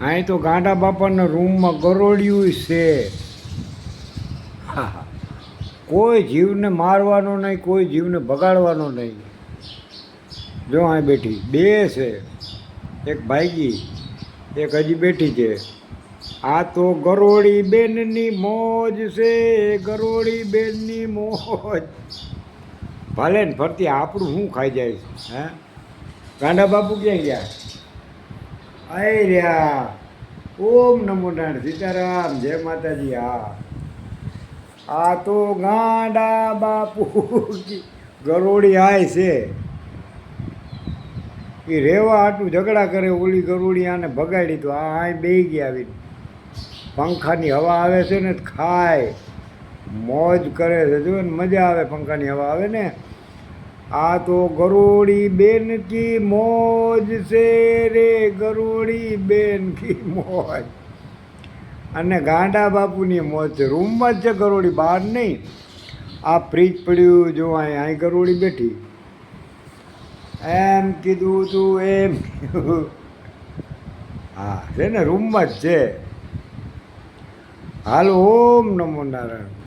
અહીં તો ગાંડા બાપાના રૂમમાં ગરોળ્યું છે. કોઈ જીવને મારવાનો નહીં, કોઈ જીવને બગાડવાનો નહીં. જો અહીં બેઠી, બે છે. એક ભાઈગી એક હજી બેઠી છે. આ તો ગરોળી બેનની મોજ છે, ગરોળી બેનની મોજ. ભલે ને ફરતી આપણું શું ખાઈ જાય છે, હે? ગાંડા બાપુ ક્યાં ગયા? આય રહ્યા ઓમ નમો નારાયણ સીતારામ, જય માતાજી. હા. આ તો ગાંડા બાપુ ગરોળી આય છે. એ રેવા આટલું ઝઘડા કરે ઓલી ગરોળી આને ભગાડી તો આ આય બે ગયા આવીને પંખાની હવા આવે છે ને ખાય. મોજ કરે છે. જો ને મજા આવે પંખાની હવા આવે ને. આ તો ગરોડી બેન કી મોજ છે રે, ગરોડી બેન કી મોજ. અને ગાંડા બાપુની મોજ છે. રૂમમાં જ છે ગરોડી, બહાર નહીં. આ ફ્રીજ પડ્યું, જો અહીં અહીં ગરોડી બેઠી. એમ કીધું તું, એમ. હા, છે ને, રૂમમાં જ છે. હાલ, ઓમ નમો નારાયણ.